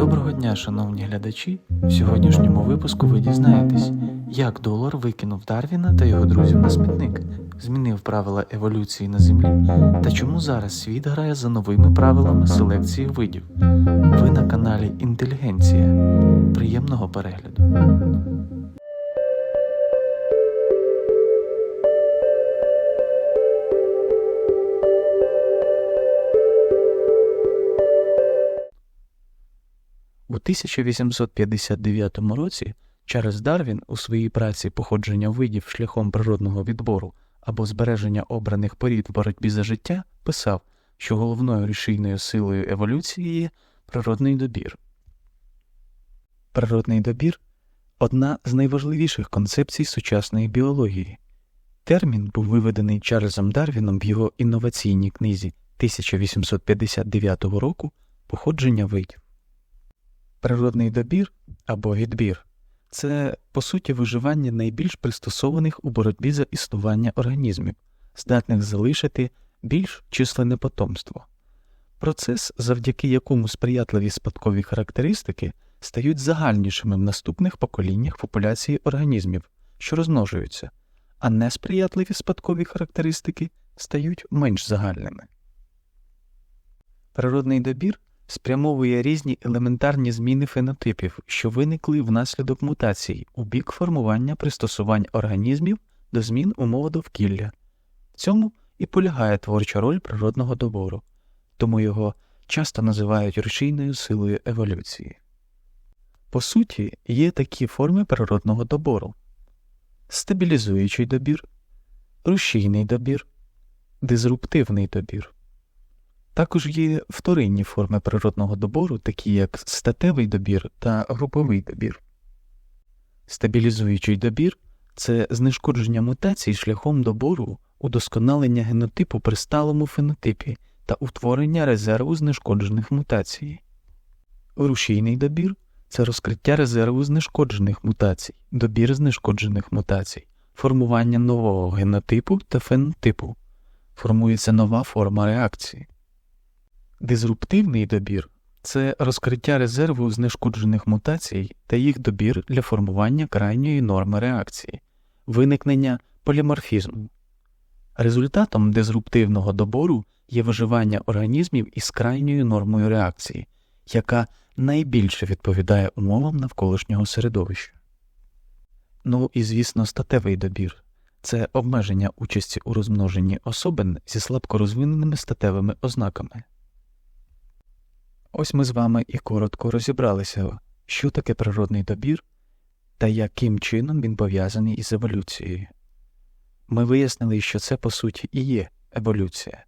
Доброго дня, шановні глядачі! В сьогоднішньому випуску ви дізнаєтесь, як долар викинув Дарвіна та його друзів на смітник, змінив правила еволюції на землі та чому зараз світ грає за новими правилами селекції видів. Ви на каналі Інтелігенція. Приємного перегляду. 1859 році Чарльз Дарвін у своїй праці походження видів шляхом природного відбору або збереження обраних порід в боротьбі за життя писав, що головною рішійною силою еволюції є природний добір. Природний добір одна з найважливіших концепцій сучасної біології. Термін був виведений Чарльзом Дарвіном в його інноваційній книзі 1859 року Походження видів. Природний добір або відбір це, по суті, виживання найбільш пристосованих у боротьбі за існування організмів, здатних залишити більш численне потомство. Процес, завдяки якому сприятливі спадкові характеристики стають загальнішими в наступних поколіннях популяції організмів, що розмножуються, а несприятливі спадкові характеристики стають менш загальними. Природний добір спрямовує різні елементарні зміни фенотипів, що виникли внаслідок мутацій у бік формування пристосувань організмів до змін умов довкілля. В цьому і полягає творча роль природного добору, тому його часто називають рушійною силою еволюції. По суті, є такі форми природного добору стабілізуючий добір, рушійний добір, дизруптивний добір. Також є вторинні форми природного добору, такі як статевий добір та груповий добір. Стабілізуючий добір це знешкодження мутацій шляхом добору, удосконалення генотипу при сталому фенотипі та утворення резерву знешкоджених мутацій. Рушійний добір це розкриття резерву знешкоджених мутацій, добір знешкоджених мутацій, формування нового генотипу та фенотипу, формується нова форма реакції. Дизруптивний добір це розкриття резерву знешкоджених мутацій та їх добір для формування крайньої норми реакції, виникнення поліморфізму. Результатом дизруптивного добору є виживання організмів із крайньою нормою реакції, яка найбільше відповідає умовам навколишнього середовища. Ну і, звісно, статевий добір це обмеження участі у розмноженні особин зі слабко розвиненими статевими ознаками. Ось ми з вами і коротко розібралися, що таке природний добір та яким чином він пов'язаний із еволюцією. Ми вияснили, що це по суті і є еволюція.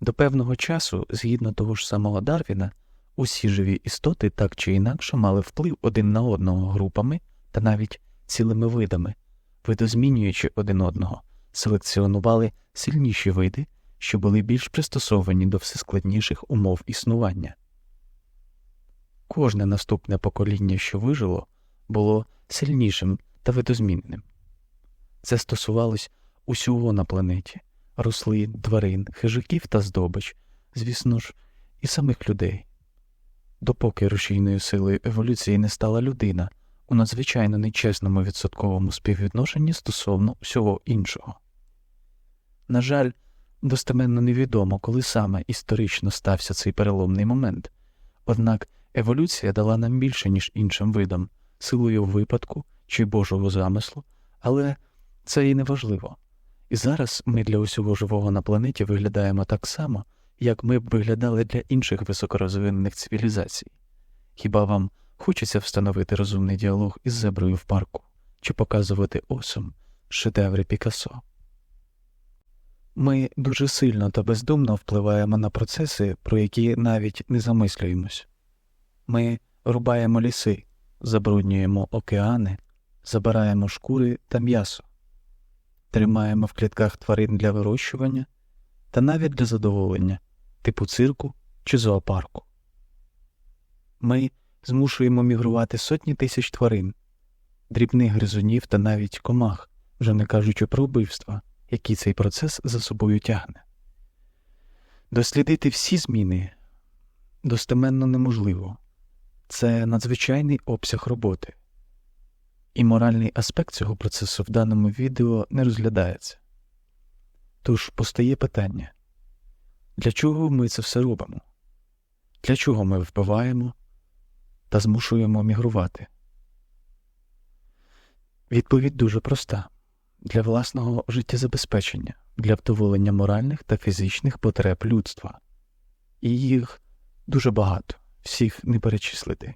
До певного часу, згідно того ж самого Дарвіна, усі живі істоти так чи інакше мали вплив один на одного групами та навіть цілими видами, видозмінюючи один одного, селекціонували сильніші види що були більш пристосовані до всескладніших умов існування. Кожне наступне покоління, що вижило, було сильнішим та видозмінним. Це стосувалось усього на планеті рослин, тварин, хижаків та здобич, звісно ж, і самих людей. Допоки рушійною силою еволюції не стала людина у надзвичайно нечесному відсотковому співвідношенні стосовно всього іншого. На жаль, Достеменно невідомо, коли саме історично стався цей переломний момент, однак еволюція дала нам більше, ніж іншим видам, силою випадку чи Божого замислу, але це і не важливо. І зараз ми для усього живого на планеті виглядаємо так само, як ми б виглядали для інших високорозвинених цивілізацій. Хіба вам хочеться встановити розумний діалог із зеброю в парку чи показувати осом шедеври Пікассо? Ми дуже сильно та бездумно впливаємо на процеси, про які навіть не замислюємось. Ми рубаємо ліси, забруднюємо океани, забираємо шкури та м'ясо, тримаємо в клітках тварин для вирощування та навіть для задоволення, типу цирку чи зоопарку. Ми змушуємо мігрувати сотні тисяч тварин, дрібних гризунів та навіть комах, вже не кажучи про вбивства який цей процес за собою тягне. Дослідити всі зміни достеменно неможливо, це надзвичайний обсяг роботи, і моральний аспект цього процесу в даному відео не розглядається. Тож постає питання для чого ми це все робимо? Для чого ми вбиваємо та змушуємо мігрувати? Відповідь дуже проста для власного життєзабезпечення, для вдоволення моральних та фізичних потреб людства, і їх дуже багато, всіх не перечислити.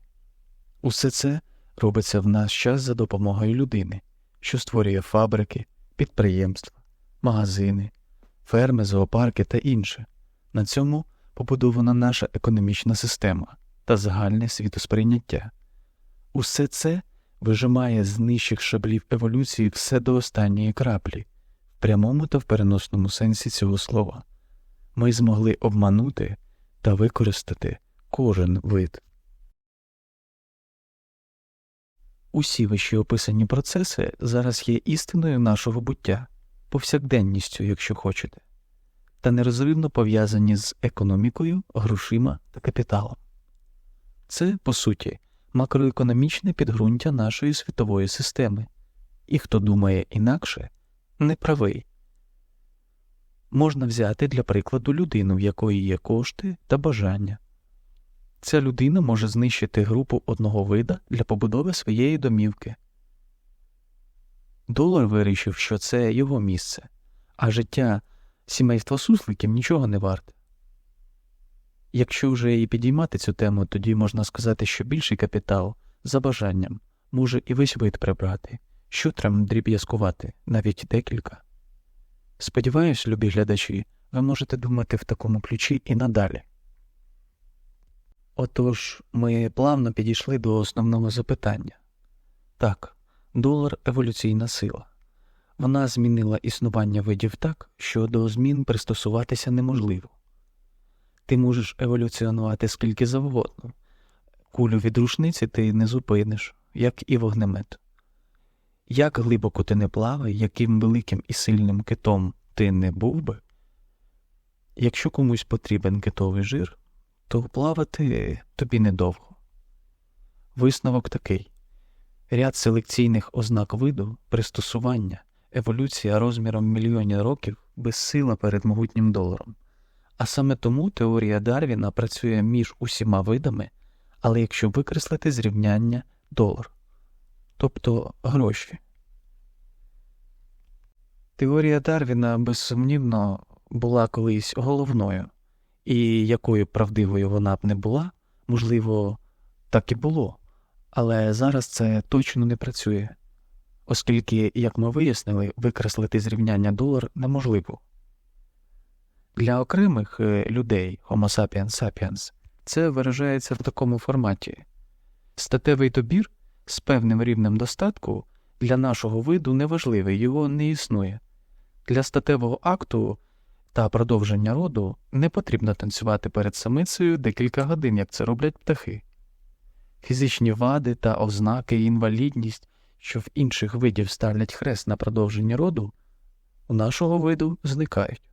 Усе це робиться в наш час за допомогою людини, що створює фабрики, підприємства, магазини, ферми, зоопарки та інше. На цьому побудована наша економічна система та загальне світосприйняття. Усе це вижимає з нижчих шаблів еволюції все до останньої краплі, в прямому та в переносному сенсі цього слова. Ми змогли обманути та використати кожен вид. Усі вище описані процеси зараз є істиною нашого буття, повсякденністю, якщо хочете, та нерозривно пов'язані з економікою, грошима та капіталом. Це, по суті, макроекономічне підґрунтя нашої світової системи, і хто думає інакше, неправий. Можна взяти для прикладу людину, в якої є кошти та бажання. Ця людина може знищити групу одного вида для побудови своєї домівки. Долар вирішив, що це його місце, а життя сімейства сусликів нічого не варте. Якщо вже і підіймати цю тему, тоді можна сказати, що більший капітал за бажанням може і весь вид прибрати, що треба дріб'язкувати, навіть декілька. Сподіваюсь, любі глядачі, ви можете думати в такому ключі і надалі. Отож, ми плавно підійшли до основного запитання так, долар еволюційна сила. Вона змінила існування видів так, що до змін пристосуватися неможливо. Ти можеш еволюціонувати скільки завгодно, кулю від рушниці ти не зупиниш, як і вогнемет. Як глибоко ти не плавай, яким великим і сильним китом ти не був би, якщо комусь потрібен китовий жир, то плавати тобі недовго. Висновок такий ряд селекційних ознак виду, пристосування, еволюція розміром мільйонів років безсила перед могутнім доларом. А саме тому теорія Дарвіна працює між усіма видами, але якщо викреслити зрівняння долар, тобто гроші. Теорія Дарвіна безсумнівно була колись головною, і якою правдивою вона б не була, можливо, так і було, але зараз це точно не працює, оскільки, як ми вияснили, викреслити зрівняння долар неможливо. Для окремих е, людей Homo sapiens sapiens це виражається в такому форматі статевий добір з певним рівнем достатку для нашого виду неважливий, його не існує. Для статевого акту та продовження роду не потрібно танцювати перед самицею декілька годин, як це роблять птахи. Фізичні вади та ознаки інвалідність, що в інших видів ставлять хрест на продовження роду, у нашого виду зникають.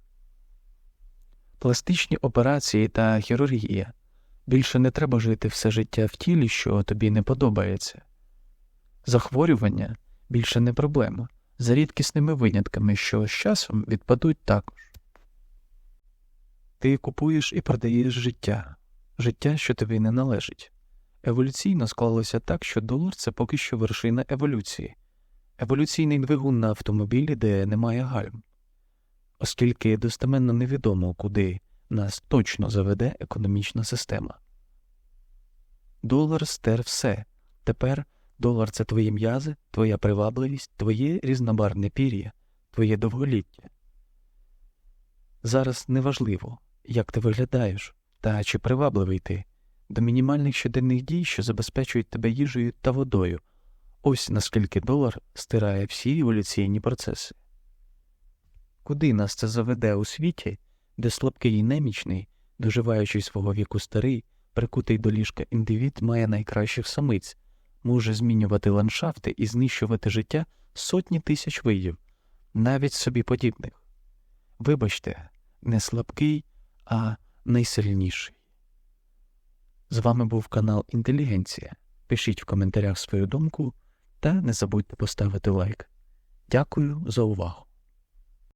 Пластичні операції та хірургія більше не треба жити все життя в тілі, що тобі не подобається. Захворювання більше не проблема, за рідкісними винятками, що з часом відпадуть також. Ти купуєш і продаєш життя, життя, що тобі не належить. Еволюційно склалося так, що долар це поки що вершина еволюції, еволюційний двигун на автомобілі, де немає гальм, оскільки достеменно невідомо, куди нас точно заведе економічна система. Долар стер все. Тепер долар це твої м'язи, твоя привабливість, твоє різнобарне пір'я, твоє довголіття. Зараз неважливо, як ти виглядаєш та чи привабливий ти до мінімальних щоденних дій, що забезпечують тебе їжею та водою. Ось наскільки долар стирає всі еволюційні процеси. Куди нас це заведе у світі, де слабкий і немічний, доживаючи свого віку старий, прикутий до ліжка індивід має найкращих самиць, може змінювати ландшафти і знищувати життя сотні тисяч видів, навіть собі подібних. Вибачте, не слабкий, а найсильніший. З вами був канал Інтелігенція. Пишіть в коментарях свою думку та не забудьте поставити лайк. Дякую за увагу.